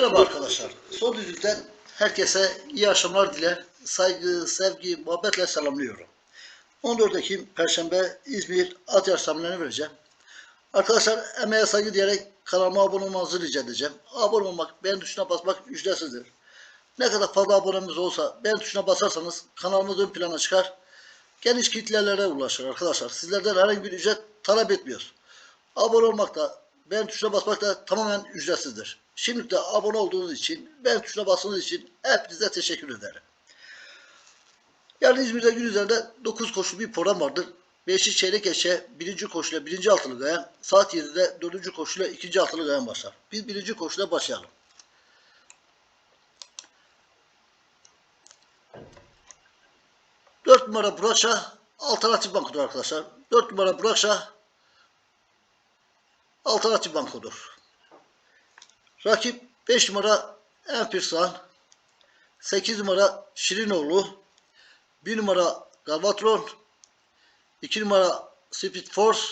Merhaba arkadaşlar. Son düzlükten herkese iyi akşamlar diler. Saygı, sevgi, muhabbetle selamlıyorum. 14 Ekim Perşembe İzmir at yarış tahminlerini vereceğim. Arkadaşlar emeğe saygı diyerek kanalıma abone olmanızı rica edeceğim. Abone olmak, beğen tuşuna basmak ücretsizdir. Ne kadar fazla abonemiz olsa beğen tuşuna basarsanız kanalımız ön plana çıkar. Geniş kitlelere ulaşır arkadaşlar. Sizlerden herhangi bir ücret talep etmiyoruz. Abone olmak da beğen tuşuna basmak da tamamen ücretsizdir. Şimdi de abone olduğunuz için, beğen tuşuna bastığınız için hepinize teşekkür ederim. Yarın İzmir'de gün üzerinde 9 koşu bir program vardır. 5'i çeyrek eşe, birinci koşuyla birinci altılı gayan, saat 7'de dördüncü koşuyla ikinci altılı gayan başlar. Biz birinci koşuyla başlayalım. Dört numara Burakşah alternatif bankodur arkadaşlar. Dört numara Burakşah alternatif bankodur. Rakip 5 numara Empirsan, 8 numara Şirinoğlu, 1 numara Galvatron, 2 numara Speed Force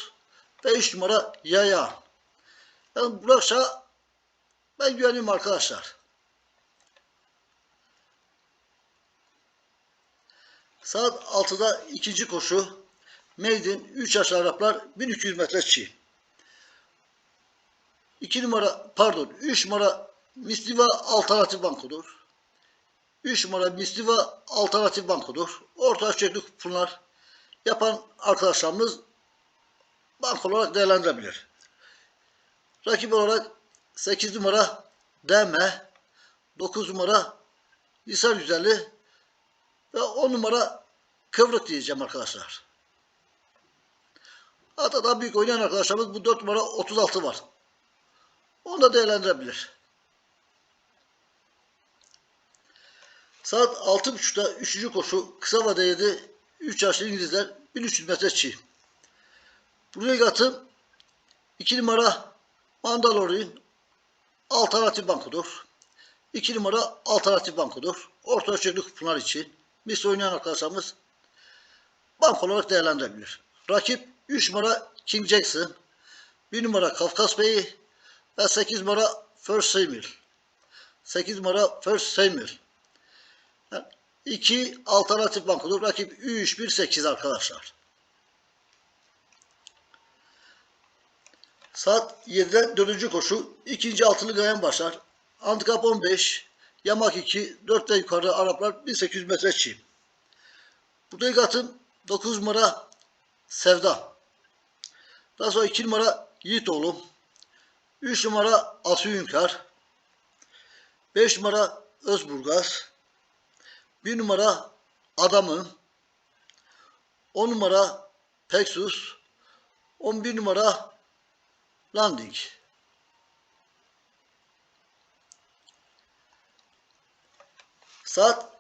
ve 3 numara Yaya. Yani bu akşam ben güveniyorum arkadaşlar. Saat 6'da ikinci koşu. Maiden 3 yaş Araplar 1200 metre çiğ. 2 numara pardon 3 numara Misliva alternatif bankodur. 3 numara Misliva alternatif bankodur. Orta ölçekli kuponlar yapan arkadaşlarımız bank olarak değerlendirebilir. Rakip olarak 8 numara DM, 9 numara Hisar Güzeli ve 10 numara Kıvrık diyeceğim arkadaşlar. Hatta daha büyük oynayan arkadaşlarımız bu 4 numara 36 var. Onu da değerlendirebilir. Saat 6.30'da 3. koşu kısa vadede 3 yaşlı İngilizler 1300 metre çiğ. Buraya katım 2 numara Mandalorian alternatif bankodur. 2 numara alternatif bankodur. Orta ölçekli kuponlar için mis oynayan arkadaşlarımız bank olarak değerlendirebilir. Rakip 3 numara King Jackson, 1 numara Kafkas Bey'i, ve 8 numara First Samuel. 8 numara First Samuel. Yani alternatif bankodur. Rakip 3 1 8 arkadaşlar. Saat 7'de dördüncü koşu. ikinci altılı gayen başlar. Handikap 15. Yamak 2. 4'te yukarı Araplar 1800 metre çiğ. Burada ilk atım 9 numara Sevda. Daha sonra 2 numara Yiğitoğlu. 3 numara Asu Ünkar. 5 numara Özburgaz. 1 numara Adamın. 10 numara Peksus. 11 numara Landing. Saat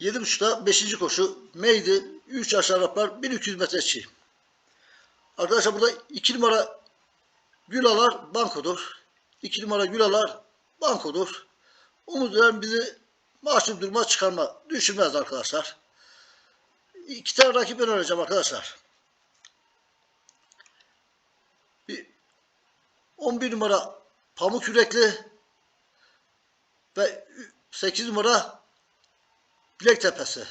7.30'da 5. koşu. Meydi 3 aşağı Araplar 1200 metre çiğ. Arkadaşlar burada 2 numara Gülalar bankodur. 2 numara Gülalar bankodur. Umut ederim bizi mahcup duruma çıkarma, düşürmez arkadaşlar. İki tane rakip önereceğim arkadaşlar. Bir 11 numara Pamuk Yürekli ve 8 numara Bilek Tepesi.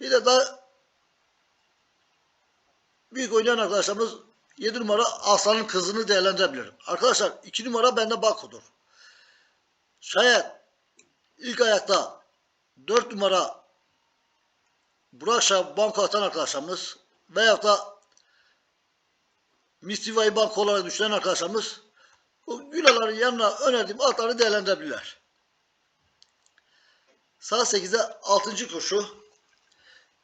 Bir de daha büyük oynayan arkadaşlarımız 7 numara Aslan'ın kızını değerlendirebilir. Arkadaşlar 2 numara bende bankodur. Şayet ilk ayakta 4 numara Burak Şah banko atan arkadaşlarımız veyahut da Mistiva'yı banko olarak düşünen arkadaşlarımız bu gülaların yanına önerdiğim atları değerlendirebilirler. Saat 8'de 6. koşu.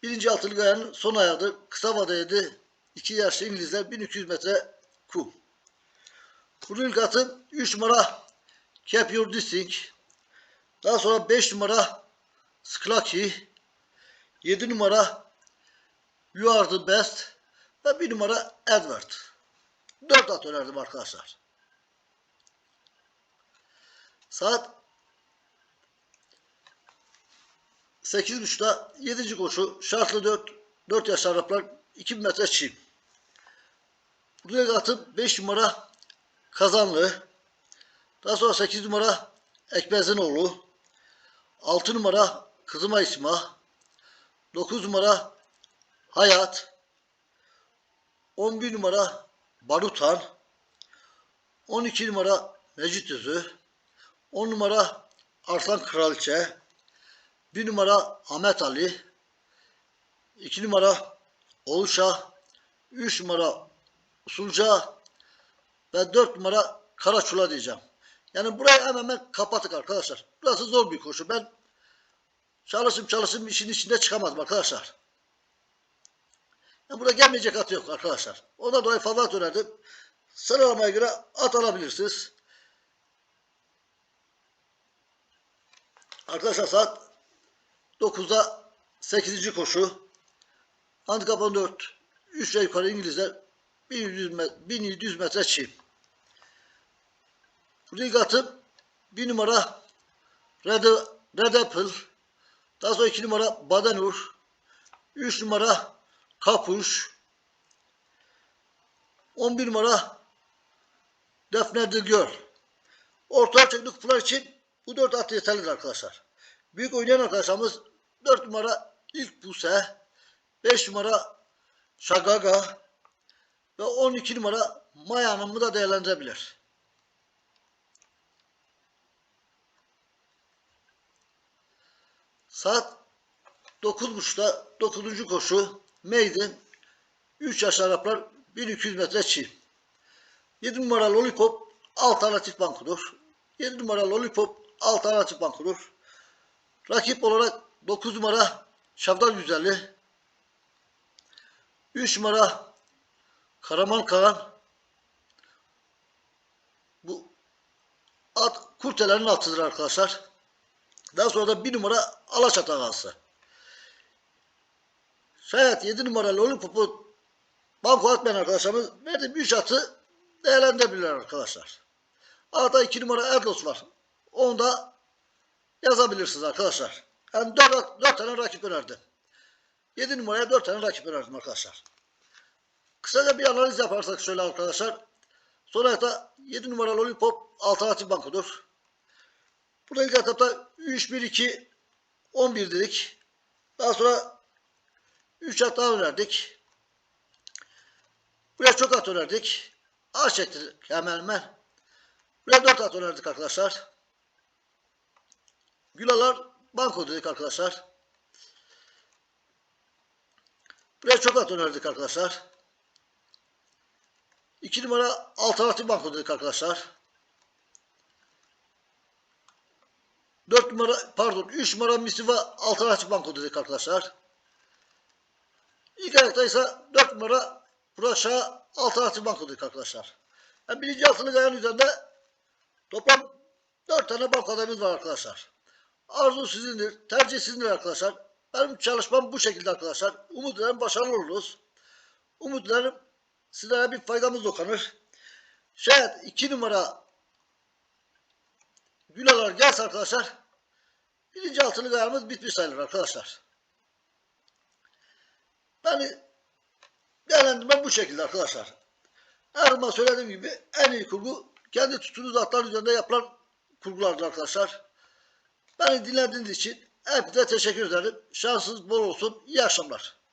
Birinci altılı gayanın son ayağıdır. Kısa vadeydi. İki yaşlı İngilizler 1200 metre kum. Atı 3 numara Cap Your Disting. Daha sonra 5 numara Sklaki. 7 numara You Are The Best. Ve 1 numara Edward. 4 at önerdim arkadaşlar. Saat 8.30'da 7. koşu şartlı 4 4 yaş Araplar 2000 metre çim. Buraya atım 5 numara Kazanlı. Daha sonra 8 numara Ekmezinoğlu. 6 numara Kızıma İsma. 9 numara Hayat. 11 numara Barutan. 12 numara Necit Özü. 10 numara Arslan Kraliçe. 1 numara Ahmet Ali. 2 numara Oluşa. 3 numara Usulca. Ve 4 numara Karaçula diyeceğim. Yani burayı hemen hemen kapattık arkadaşlar. Burası zor bir koşu. Ben çalışım çalışım işin içinde çıkamadım arkadaşlar. Yani burada gelmeyecek at yok arkadaşlar. Ondan dolayı fazla at önerdim. Sıralamaya göre at alabilirsiniz. Arkadaşlar saat 9'da 8. koşu. Handikap 14. 3 ve yukarı İngilizler 1100 met 1700 metre ilk atım 1 numara Red, Red Apple. Daha sonra 2 numara Badenur. 3 numara Kapuş. 11 numara Defne Dilgör. Orta ölçekli kupalar için bu 4 at yeterlidir arkadaşlar. Büyük oynayan arkadaşlarımız 4 numara ilk Buse, 5 numara Şagaga ve 12 numara Maya Hanım'ı da değerlendirebilir. Saat 9.30'da 9. koşu Maiden 3 yaş Araplar 1200 metre çiğ. 7 numara Lollipop alternatif bankodur. 7 numara Lollipop alternatif bankodur. Rakip olarak 9 numara Şavdal Güzelli. 3 numara Karaman Kaan. Bu at kurtelerin atıdır arkadaşlar. Daha sonra da 1 numara Alaçatı ağası. Şayet 7 numara Lollipop'u banko atmayan arkadaşlarımız verdiğim 3 atı değerlendirebilirler arkadaşlar. Arada 2 numara Erdos var. Onu da yazabilirsiniz arkadaşlar. Yani 4, 4 tane rakip önerdim. 7 numaraya 4 tane rakip önerdim arkadaşlar. Kısaca bir analiz yaparsak şöyle arkadaşlar. Sonra da 7 numara Lollipop alternatif bankodur. Burada ilk etapta 3, 1, 2, 11 dedik. Daha sonra 3 at daha önerdik. Buraya çok at önerdik. A çektik hemen hemen. Buraya 4 at önerdik arkadaşlar. Gülalar banko dedik arkadaşlar. Buraya çok at önerdik arkadaşlar. 2 numara alternatif banko dedik arkadaşlar. 4 numara pardon 3 numara Misiva alternatif banko dedik arkadaşlar. İlk ayakta ise 4 numara Puraşa alternatif banko dedik arkadaşlar. Yani birinci altılık ayağın üzerinde toplam 4 tane banko adayımız var arkadaşlar. Arzu sizindir, tercih sizindir arkadaşlar. Benim çalışmam bu şekilde arkadaşlar. Umut ederim başarılı oluruz. Umut ederim sizlere bir faydamız dokunur. Şayet 2 numara Gülalar gelse arkadaşlar birinci altılık ayağımız bitmiş sayılır arkadaşlar. Yani değerlendirmem bu şekilde arkadaşlar. Her zaman söylediğim gibi en iyi kurgu kendi tuttuğunuz atlar üzerinde yapılan kurgulardır arkadaşlar. Beni dinlediğiniz için hepinize teşekkür ederim. Şansınız bol olsun. İyi akşamlar.